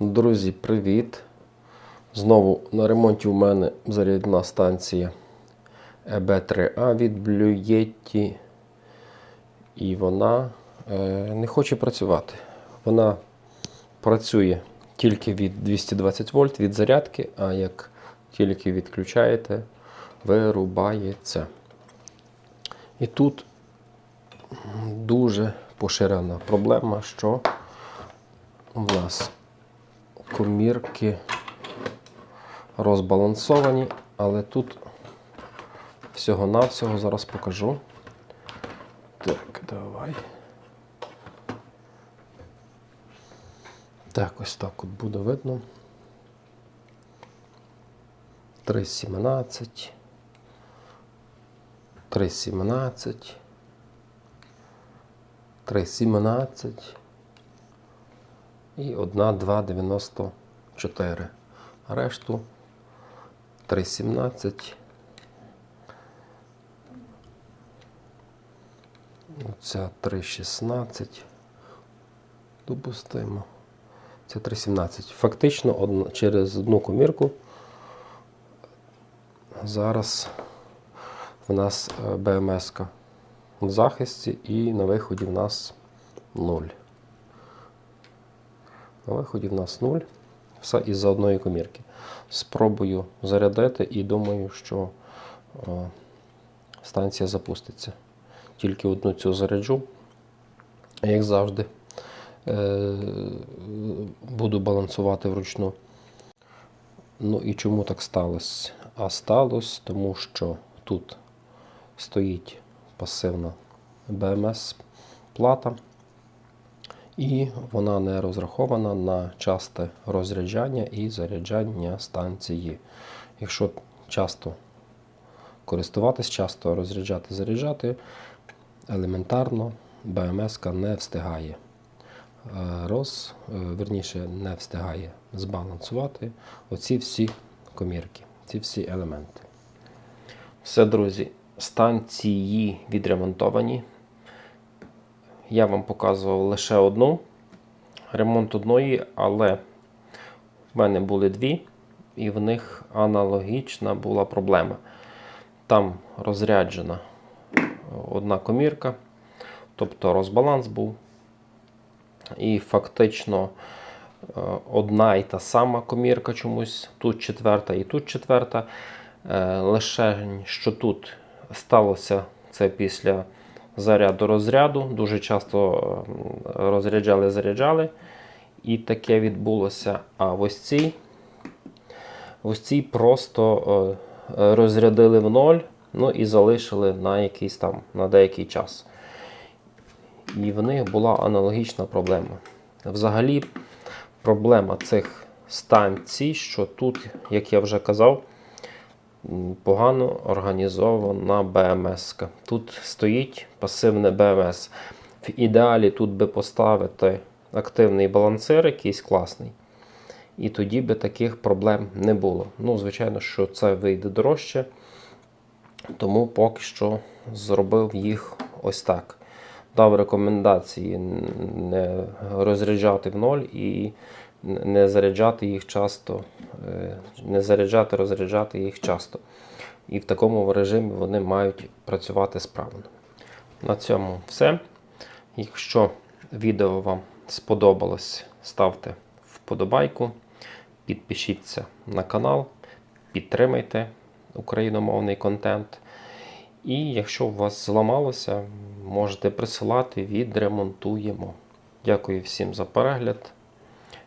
Друзі, привіт! Знову на ремонті у мене зарядна станція EB3A від Blue І вона е, не хоче працювати. Вона працює тільки від 220 вольт від зарядки, а як тільки відключаєте, вирубається. І тут дуже поширена проблема, що у нас комірки розбалансовані, але тут всього-навсього зараз покажу. Так, давай. Так, ось так от буде видно. 3,17. 3,17. 3,17 і 1,294. А решту 3,17. Оця 3,16. Допустимо. Це 3,17. Фактично через одну комірку зараз в нас БМС в захисті і на виході в нас 0. На виході в нас 0. Все із-за одної комірки. Спробую зарядити і думаю, що е, станція запуститься. Тільки одну цю заряджу, як завжди, е, буду балансувати вручну. Ну і чому так сталося? А сталося, тому що тут стоїть пасивна БМС плата. І вона не розрахована на часте розряджання і заряджання станції. Якщо часто користуватись, часто розряджати, заряджати, елементарно БМС не встигає е, роз, е, верніше, не встигає збалансувати оці всі комірки, ці всі елементи. Все, друзі, станції відремонтовані. Я вам показував лише одну. Ремонт одної, але в мене були дві, і в них аналогічна була проблема. Там розряджена одна комірка, тобто розбаланс був. І фактично е, одна і та сама комірка чомусь, тут четверта і тут четверта. Е, Лише що тут сталося це після заряду розряду. Дуже часто розряджали, заряджали. І таке відбулося. А ось цій, ось цій просто е, розрядили в ноль, ну і залишили на якийсь там на деякий час. І в них була аналогічна проблема. Взагалі, проблема цих станцій, що тут, як я вже казав, погано організована БМС. Тут стоїть пасивне БМС. В ідеалі тут би поставити активний балансир, якийсь класний. І тоді би таких проблем не було. Ну, звичайно, що це вийде дорожче, тому поки що зробив їх ось так. Дав рекомендації не розряджати в ноль і не заряджати їх часто, е, не заряджати, розряджати їх часто. І в такому режимі вони мають працювати справно. На цьому все. Якщо відео вам сподобалось, ставте вподобайку, підпишіться на канал, підтримайте україномовний контент. І якщо у вас зламалося, можете присилати, відремонтуємо. Дякую всім за перегляд